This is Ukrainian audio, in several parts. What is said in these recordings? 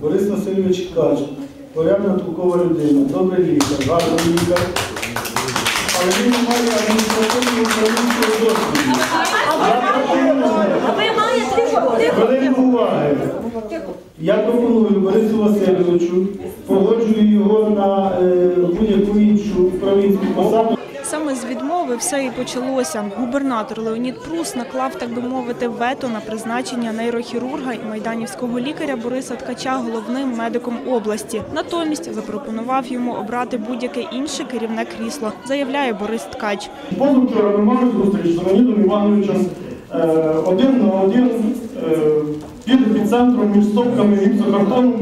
Борис Васильович Ткач, порядна толкова людина, добрий лікар, гарний лікар. Але він не має адміністративного управлінського досвіду. Хвилинку уваги. Я пропоную Борису Васильовичу, погоджую його на е, будь-яку іншу управлінську посаду. Саме з відмови все і почалося. Губернатор Леонід Прус наклав, так би мовити, вето на призначення нейрохірурга і майданівського лікаря Бориса Ткача головним медиком області. Натомість запропонував йому обрати будь-яке інше керівне крісло, заявляє Борис Ткач. Позавчора ми мали зустріч з Леонідом Івановичем е, один на один е, під епіцентром між стопками гіпсокартону,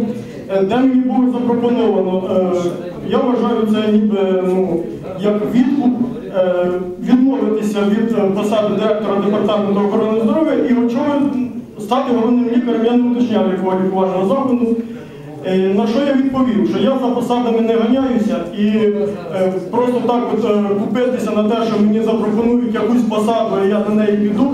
е, де мені було запропоновано. е, Я вважаю це ніби ну, як відкуп е, відмовитися від е, посади директора департаменту охорони здоров'я і очолити стати головним лікарем. Я не уточняв якого лікувального закладу. Е, На що я відповів, що я за посадами не ганяюся і е, просто так от е, купитися на те, що мені запропонують якусь посаду, і я на неї піду.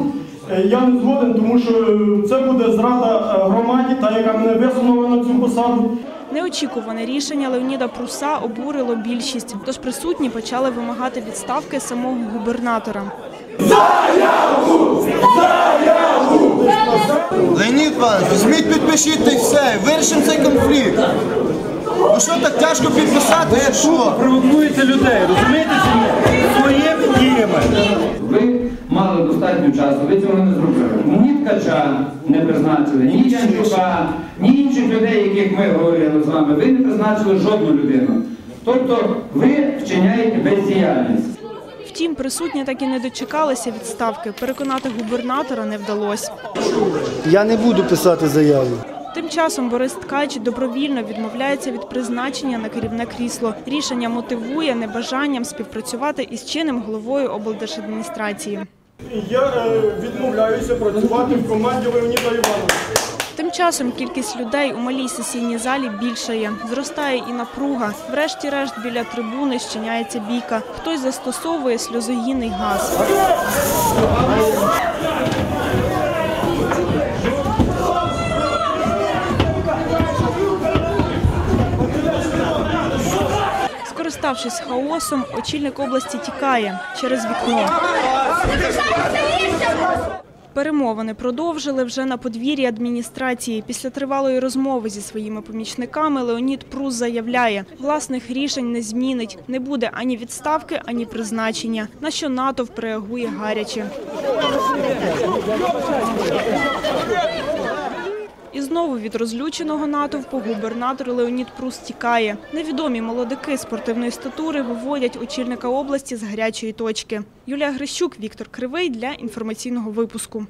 Е, Я не згоден, тому що е, це буде зрада е, громаді, та яка мене висунула на цю посаду. Неочікуване рішення Леоніда Пруса обурило більшість, тож присутні почали вимагати відставки самого губернатора. Леонід Іванович, візьміть, підпишіть все, вирішимо цей конфлікт. Ну що так тяжко підписати, що? провокуєте людей, розумієте? Своїми діями. Ви достатньо часу, ви цього не зробили. Ні ткача не призначили, ні Янчука, ні інших людей, яких ми говорили з вами. Ви не призначили жодну людину. Тобто ви вчиняєте бездіяльність. Втім, присутні так і не дочекалися відставки. Переконати губернатора не вдалося. Я не буду писати заяву. Тим часом Борис Ткач добровільно відмовляється від призначення на керівне крісло. Рішення мотивує небажанням співпрацювати із чинним головою облдержадміністрації. Я е, відмовляюся працювати в команді Леоніда Івановича. Тим часом кількість людей у малій сесійній залі більшає. Зростає і напруга. Врешті-решт біля трибуни щиняється бійка. Хтось застосовує сльозогінний газ. Скориставшись хаосом, очільник області тікає через вікно. Перемовини продовжили вже на подвір'ї адміністрації. Після тривалої розмови зі своїми помічниками Леонід Прус заявляє, власних рішень не змінить. Не буде ані відставки, ані призначення. На що натовп реагує гаряче. І знову від розлюченого натовпу губернатор Леонід Прус тікає. Невідомі молодики спортивної статури виводять очільника області з гарячої точки. Юлія Грищук, Віктор Кривий для інформаційного випуску.